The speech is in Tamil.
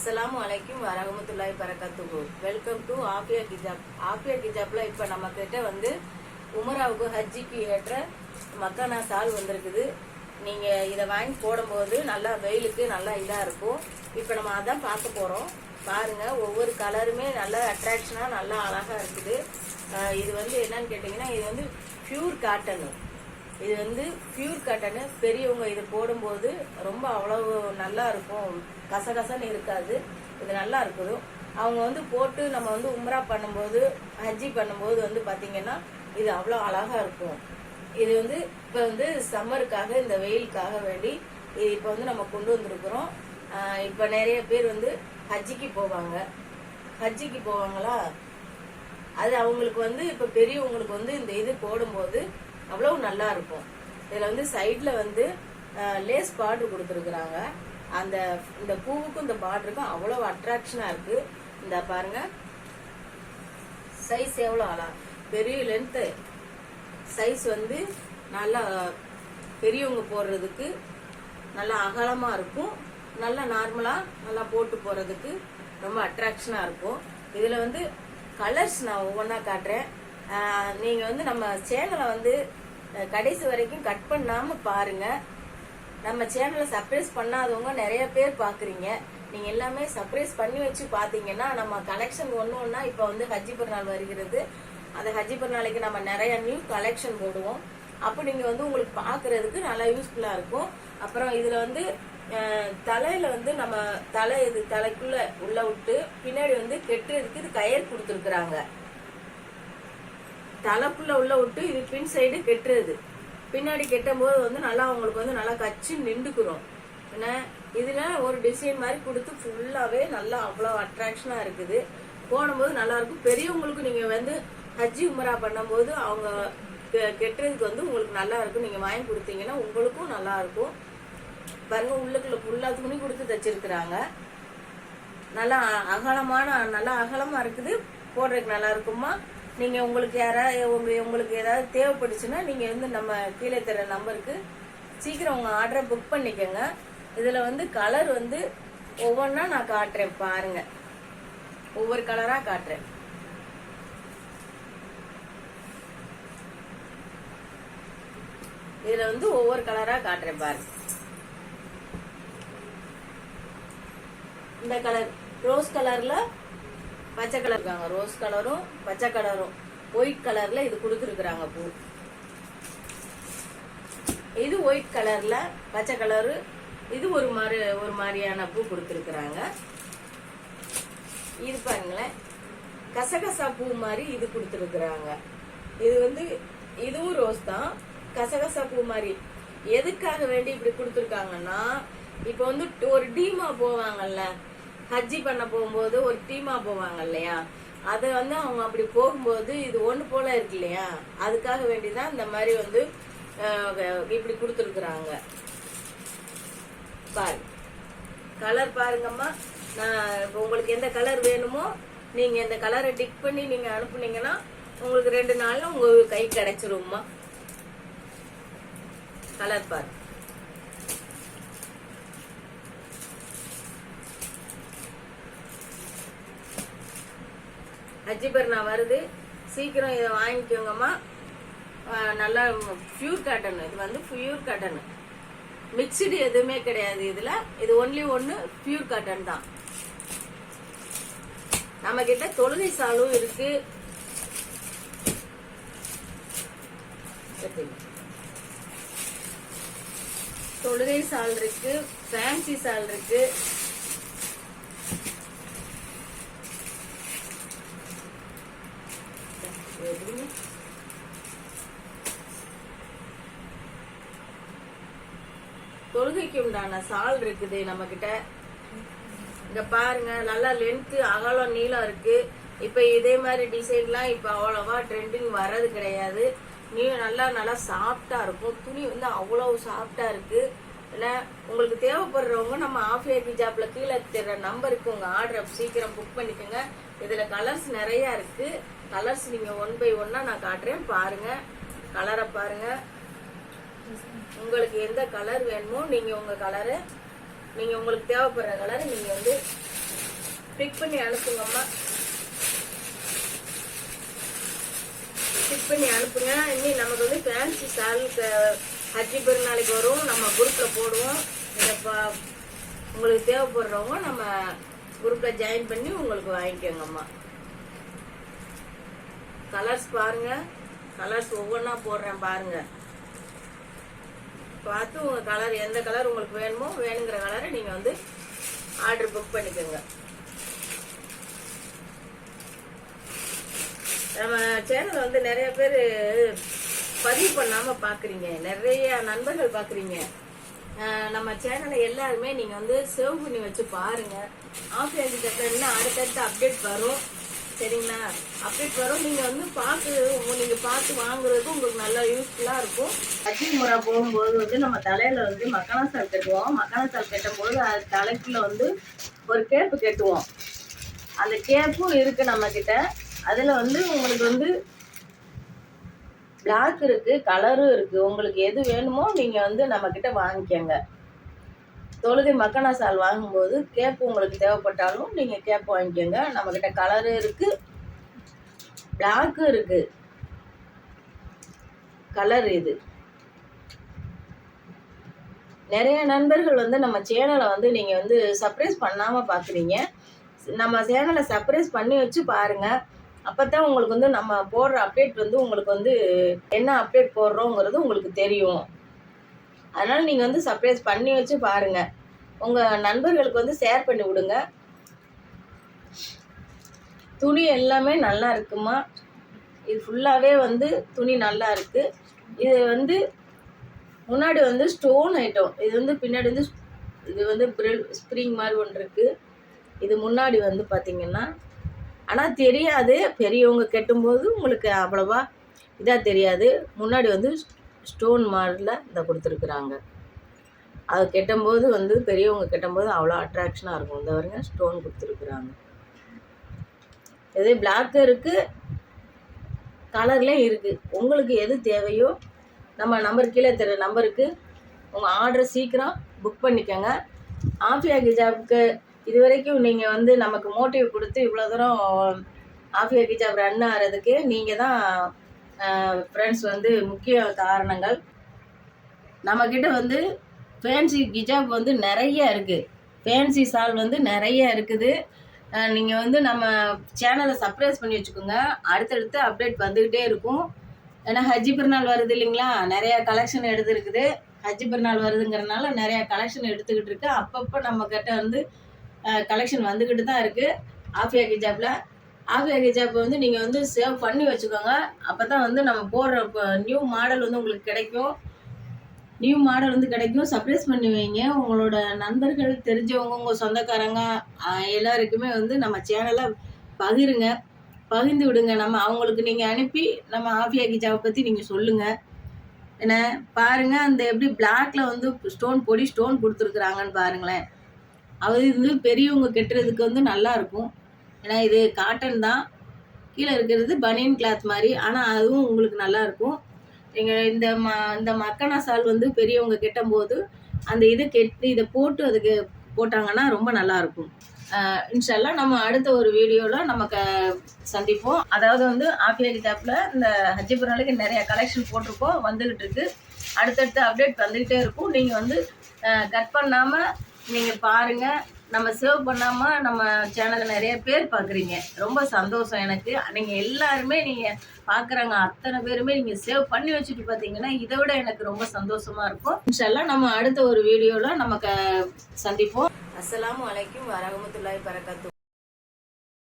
அஸ்லாம் அலைக்கும் வரஹமத்துல்லாஹி பரகாத்துஹு வெல்கம் டு ஆஃபியா கிஜாப் ஆஃபியா கிஜாப்ல இப்போ நம்ம கிட்ட வந்து உமராவுக்கு ஹஜ்ஜிக்கு ஏற்ற மக்கானா சால் வந்திருக்குது. நீங்க இதை வாங்கி போடும்போது நல்லா வெயிலுக்கு நல்லா இதா இருக்கும். இப்போ நம்ம அதான் பார்க்க போறோம். பாருங்க ஒவ்வொரு கலருமே நல்லா அட்ராக்ஷனா நல்லா அழகா இருக்குது. இது வந்து என்னன்னு கேட்டிங்கன்னா இது வந்து பியூர் காட்டனு இது வந்து பியூர் காட்டனு பெரியவங்க இது போடும்போது ரொம்ப அவ்வளவு நல்லா இருக்கும். கசகசன்னு இருக்காது. இது நல்லா இருக்குது. அவங்க வந்து போட்டு நம்ம வந்து உம்ரா பண்ணும்போது ஹஜ்ஜி பண்ணும்போது வந்து பார்த்தீங்கன்னா இது அவ்வளோ அழகா இருக்கும். இது வந்து இப்போ வந்து சம்மருக்காக இந்த வெயிலுக்காக வேண்டி இது இப்போ வந்து நம்ம கொண்டு வந்திருக்கிறோம். இப்போ நிறைய பேர் வந்து ஹஜ்ஜிக்கு போவாங்க. ஹஜ்ஜிக்கு போவாங்களா? அது அவங்களுக்கு வந்து இப்போ பெரியவங்களுக்கு வந்து இந்த இது போடும்போது அவ்வளோ நல்லா இருக்கும். இதில் வந்து சைடில் வந்து லேஸ் பார்டர் கொடுத்துருக்குறாங்க. அந்த இந்த பூவுக்கும் இந்த பார்டருக்கும் அவ்வளவு அட்ராக்ஷனா இருக்கு. இந்த பாருங்க. சைஸ் எவ்வளோ அழகா பெரிய லென்த்து சைஸ் வந்து நல்லா பெரியவங்க போடுறதுக்கு நல்லா அகலமா இருக்கும். நல்லா நார்மலா நல்லா போட்டு போறதுக்கு ரொம்ப அட்ராக்ஷனா இருக்கும். இதுல வந்து கலர்ஸ் நான் ஒவ்வொன்றா காட்டுறேன். நீங்கள் நீங்க வந்து நம்ம சேனலை வந்து கடைசி வரைக்கும் கட் பண்ணாம பாருங்க. நம்ம சேனலை சர்ப்ரைஸ் பண்ணாதவங்க நிறைய பேர் பாக்குறீங்க நீங்க எல்லாமே சர்ப்ரைஸ் பண்ணி வச்சு பாத்தீங்கன்னா நம்ம கலெக்ஷன் ஒண்ணு ஒன்றா இப்ப வந்து ஹஜ்ஜி பெருநாள் வருகிறது. அந்த ஹஜ்ஜி பெருநாளைக்கு நம்ம நிறைய நியூ கலெக்ஷன் போடுவோம். அப்போ நீங்க வந்து உங்களுக்கு பாக்குறதுக்கு நல்லா யூஸ்ஃபுல்லா இருக்கும். அப்புறம் இதுல வந்து தலையில வந்து நம்ம தலை இது தலைக்குள்ள உள்ள விட்டு பின்னாடி வந்து கெட்டுறதுக்கு இது கயிறு கொடுத்துருக்குறாங்க. தலைக்குள்ள உள்ள விட்டு இது பின் சைடு கெட்டுறது. பின்னாடி கெட்டும் போது வந்து நல்லா அவங்களுக்கு வந்து நல்லா கச்சி நின்றுக்குறோம். என்ன? இதுல ஒரு டிசைன் மாதிரி கொடுத்து ஃபுல்லாவே நல்லா அவ்வளோ அட்ராக்ஷனாக இருக்குது. போடும்போது நல்லா இருக்கும். பெரியவங்களுக்கு நீங்கள் வந்து ஹஜ்ஜி உமரா பண்ணும்போது அவங்க கெ- கெட்டுறதுக்கு வந்து உங்களுக்கு நல்லா இருக்கும். நீங்கள் வாங்கி கொடுத்தீங்கன்னா உங்களுக்கும் நல்லா இருக்கும். பாருங்க உள்ளுக்குள்ள ஃபுல்லாக துணி கொடுத்து தச்சிருக்கிறாங்க. நல்லா அகலமான நல்லா அகலமாக இருக்குது. போடுறதுக்கு நல்லா இருக்குமா? நீங்க உங்களுக்கு யாராவது உங்கள் உங்களுக்கு ஏதாவது தேவைப்பட்டுச்சுன்னா நீங்க வந்து நம்ம கீழே தர நம்பருக்கு சீக்கிரம் உங்க ஆர்டரை புக் பண்ணிக்கோங்க. இதுல வந்து கலர் வந்து ஒவ்வொன்றா நான் காட்டுறேன் பாருங்க. ஒவ்வொரு கலரா காட்டுறேன். இதுல வந்து ஒவ்வொரு கலரா காட்டுறேன் பாருங்க. இந்த கலர் ரோஸ் கலர்ல பச்சை கலர் இருக்காங்க. ரோஸ் கலரும் பச்சை கலரும். ஒயிட் கலர்ல இது கொடுத்துருக்குறாங்க பூ. இது ஒயிட் கலர்ல பச்சை கலரு. இது ஒரு மாதிரி ஒரு மாதிரியான பூ கொடுத்துருக்குறாங்க. இது பாருங்களேன். கசகசா பூ மாதிரி இது கொடுத்துருக்குறாங்க. இது வந்து இதுவும் ரோஸ் தான். கசகசா பூ மாதிரி எதுக்காக வேண்டி இப்படி கொடுத்துருக்காங்கன்னா இப்போ வந்து ஒரு டீமா போவாங்கல்ல ஹஜ்ஜி பண்ண போகும்போது ஒரு டீமா போவாங்க இல்லையா? அது வந்து அவங்க அப்படி போகும்போது இது ஒண்ணு போல இருக்கு இல்லையா? அதுக்காக வேண்டிதான் இந்த மாதிரி வந்து இப்படி கொடுத்துருக்குறாங்க. பாருங்க கலர் பாருங்கம்மா. நான் இப்போ உங்களுக்கு எந்த கலர் வேணுமோ நீங்க இந்த கலரை டிக் பண்ணி நீங்க அனுப்புனீங்கன்னா உங்களுக்கு ரெண்டு நாள்ல உங்க கை கிடைச்சிரும்மா. கலர் பாருங்க ஹஜ்ஜி நான் வருது. சீக்கிரம் இதை வாங்கிக்கோங்கம்மா. நல்லா ஃபியூர் காட்டன் இது வந்து ஃபியூர் காட்டன் மிக்சடு எதுவுமே கிடையாது இதுல. இது ஒன்லி ஒன்னு பியூர் காட்டன் தான். நம்ம கிட்ட தொழுகை சாலும் இருக்கு. தொழுகை சால் இருக்கு ஃபேன்சி சால் இருக்கு. தொழுகைக்கு உண்டான சால் இருக்குது நம்ம கிட்ட இங்க பாருங்க நல்லா லென்த்து அகலம் நீளம் இருக்கு. இப்ப இதே மாதிரி டிசைன்லாம் இப்ப அவ்வளவா ட்ரெண்டிங் வர்றது கிடையாது. நீ நல்லா நல்லா சாஃப்டா இருக்கும். துணி வந்து அவ்வளவு சாஃப்டா இருக்கு. இல்ல உங்களுக்கு தேவைப்படுறவங்க நம்ம ஆஃபியர் கிஜாப்ல கீழே தெரிற நம்பருக்கு உங்க ஆர்டரை சீக்கிரம் புக் பண்ணிக்கோங்க. இதுல கலர்ஸ் நிறைய இருக்கு. கலர்ஸ் நீங்க ஒன் பை ஒன்னா நான் காட்டுறேன். பாருங்க. கலரை பாருங்க. உங்களுக்கு எந்த கலர் வேணுமோ நீங்க உங்க கலரை நீங்க உங்களுக்கு தேவைப்படுற கலரை நீங்க வந்து பிக் பண்ணி அனுப்புங்கம்மா பிக் பண்ணி அனுப்புங்க. இனி நமக்கு வந்து ஃபேன்சி சால் ஹஜ்ஜி பெருநாளைக்கு வரும். நம்ம குரூப்பில் போடுவோம். இதை பா- உங்களுக்கு தேவைப்படுறவங்க நம்ம குரூப்பில் ஜாயின் பண்ணி உங்களுக்கு வாங்கிக்கோங்கம்மா கலர்ஸ் பாருங்க. கலர்ஸ் ஒவ்வொன்றா போடுறேன் பாருங்க. பார்த்து உங்கள் கலர் எந்த கலர் உங்களுக்கு வேணுமோ வேணுங்கிற கலரை நீங்கள் வந்து ஆர்டர் புக் பண்ணிக்கோங்க. நம்ம சேனல் வந்து நிறைய பேர் பதிவு பண்ணாமல் பார்க்குறீங்க நிறைய நண்பர்கள் பார்க்குறீங்க நம்ம சேனலை எல்லாருமே நீங்கள் வந்து சேவ் பண்ணி வச்சு பாருங்க. ஆஃப்லைன் ஏஜ் அடுத்தடுத்து அப்டேட் வரும். சரிங்களா? அப்டேட் வரும். நீங்கள் வந்து பார்த்து நீங்கள் பார்த்து வாங்குறதுக்கு உங்களுக்கு நல்லா யூஸ்ஃபுல்லாக இருக்கும். அஜி முறை போகும்போது வந்து நம்ம தலையில் வந்து மக்கானா சால் கட்டுவோம். மக்கான சால் கட்டும்போது அது தலைக்குள்ள வந்து ஒரு கேப்பு கட்டுவோம். அந்த கேப்பும் இருக்கு நம்ம கிட்ட அதில் வந்து உங்களுக்கு வந்து பிளாக் இருக்கு கலரும் இருக்கு. உங்களுக்கு எது வேணுமோ நீங்க வந்து நம்ம கிட்ட வாங்கிக்கோங்க. தொழுகை மக்கனா சால் வாங்கும்போது கேப் உங்களுக்கு தேவைப்பட்டாலும் நீங்க கேப் வாங்கிக்கோங்க. நம்ம கிட்ட கலரு இருக்கு. பிளாக்கும் இருக்கு. கலர் இது. நிறைய நண்பர்கள் வந்து நம்ம சேனலை வந்து நீங்க வந்து சர்ப்ரைஸ் பண்ணாம பாக்குறீங்க. நம்ம சேனலை சர்ப்ரைஸ் பண்ணி வச்சு பாருங்க. அப்பதான் உங்களுக்கு வந்து நம்ம போடுற அப்டேட் வந்து உங்களுக்கு வந்து என்ன அப்டேட் போடுறோங்கிறது உங்களுக்கு தெரியும். அதனால் நீங்கள் வந்து சர்ப்ரைஸ் பண்ணி வச்சு பாருங்க. உங்கள் நண்பர்களுக்கு வந்து ஷேர் பண்ணி விடுங்க. துணி எல்லாமே நல்லா இருக்குமா? இது ஃபுல்லாகவே வந்து துணி நல்லா இருக்குது இது வந்து முன்னாடி வந்து ஸ்டோன் ஐட்டம் இது வந்து பின்னாடி வந்து இது வந்து ஸ்ப்ரிங் மாதிரி ஒன்று இருக்குது இது முன்னாடி வந்து பார்த்திங்கன்னா ஆனால் தெரியாது. பெரியவங்க கெட்டும்போது உங்களுக்கு அவ்வளோவா இதாக தெரியாது. முன்னாடி வந்து ஸ்டோன் மாடலில் இதை கொடுத்துருக்குறாங்க. அது கெட்டும்போது வந்து பெரியவங்க கெட்டும்போது அவ்வளோ அட்ராக்ஷனாக இருக்கும். இந்த வருங்க ஸ்டோன் கொடுத்துருக்குறாங்க. இதே பிளாக்கு இருக்குது கலர்லேயும் இருக்குது உங்களுக்கு எது தேவையோ நம்ம நம்பர் கீழே தெரிய நம்பருக்கு உங்கள் ஆர்டர் சீக்கிரம் புக் பண்ணிக்கோங்க. ஆஃபியா கிஜாப்க்கு இது வரைக்கும் நீங்கள் வந்து நமக்கு மோட்டிவ் கொடுத்து இவ்வளோ தூரம் ஆஃபியா கிஜாப் ரன் ஆகிறதுக்கு நீங்கள் தான் ஃப்ரெண்ட்ஸ் வந்து முக்கிய காரணங்கள். நம்மக்கிட்ட வந்து ஃபேன்சி கிஜாப் வந்து நிறைய இருக்குது ஃபேன்சி சால் வந்து நிறைய இருக்குது. நீங்கள் வந்து நம்ம சேனலை சப்ரைஸ் பண்ணி வச்சுக்கோங்க. அடுத்தடுத்து அப்டேட் வந்துக்கிட்டே இருக்கும். ஏன்னா ஹஜ்ஜி பெருநாள் வருது இல்லைங்களா? நிறையா கலெக்ஷன் எடுத்துருக்குது. ஹஜ்ஜி பெருநாள் வருதுங்கிறனால நிறையா கலெக்ஷன் எடுத்துக்கிட்டு இருக்கு. அப்பப்போ நம்மக்கிட்ட வந்து கலெக்ஷன் வந்துக்கிட்டு தான் இருக்குது ஆஃபியா கிஜாப்பில் ஆஃபியா கிஜாப் வந்து நீங்கள் வந்து சேவ் பண்ணி வச்சுக்கோங்க. அப்போ தான் வந்து நம்ம போடுற இப்போ நியூ மாடல் வந்து உங்களுக்கு கிடைக்கும். நியூ மாடல் வந்து கிடைக்கும். சர்ப்ரைஸ் பண்ணி வைங்க. உங்களோட நண்பர்கள் தெரிஞ்சவங்க உங்கள் சொந்தக்காரங்க எல்லாருக்குமே வந்து நம்ம சேனலை பகிருங்க. பகிர்ந்து விடுங்க. நம்ம அவங்களுக்கு நீங்கள் அனுப்பி நம்ம ஆஃபியா கிஜாவை பற்றி நீங்கள் சொல்லுங்கள் என்ன? பாருங்கள் அந்த எப்படி பிளாக்ல வந்து ஸ்டோன் பொடி ஸ்டோன் கொடுத்துருக்குறாங்கன்னு பாருங்களேன். அது வந்து பெரியவங்க கெட்டுறதுக்கு வந்து நல்லா இருக்கும். ஏன்னா இது காட்டன் தான். கீழே இருக்கிறது பனியன் கிளாத் மாதிரி. ஆனால் அதுவும் உங்களுக்கு நல்லா இருக்கும் நீங்கள் இந்த ம இந்த மக்கனா சால் வந்து பெரியவங்க கெட்டும்போது அந்த இதை கெட்டு இதை போட்டு அதுக்கு போட்டாங்கன்னா ரொம்ப நல்லாயிருக்கும். இருக்கும் நம்ம அடுத்த ஒரு வீடியோவில் நமக்கு சந்திப்போம். அதாவது வந்து ஆஃபியா டேப்பில் இந்த ஹஜ்ஜி நாளைக்கு நிறைய கலெக்ஷன் போட்டிருக்கோம். வந்துக்கிட்டு இருக்கு அடுத்தடுத்து அப்டேட் வந்துக்கிட்டே இருக்கும். நீங்கள் வந்து கட் பண்ணாமல் நீங்கள் பாருங்கள் நம்ம சேவ் பண்ணாமல் நம்ம சேனலை நிறைய பேர் பார்க்குறீங்க ரொம்ப சந்தோஷம் எனக்கு. நீங்கள் எல்லாருமே நீங்கள் பார்க்குறாங்க அத்தனை பேருமே நீங்கள் சேவ் பண்ணி வச்சுட்டு பார்த்தீங்கன்னா இதை விட எனக்கு ரொம்ப சந்தோஷமாக இருக்கும். இன்ஷெல்லாம் நம்ம அடுத்த ஒரு வீடியோவில் நம்ம க சந்திப்போம். அஸ்லாம் வலைக்கும் வரஹமத்துல்லாஹி பறக்கத்து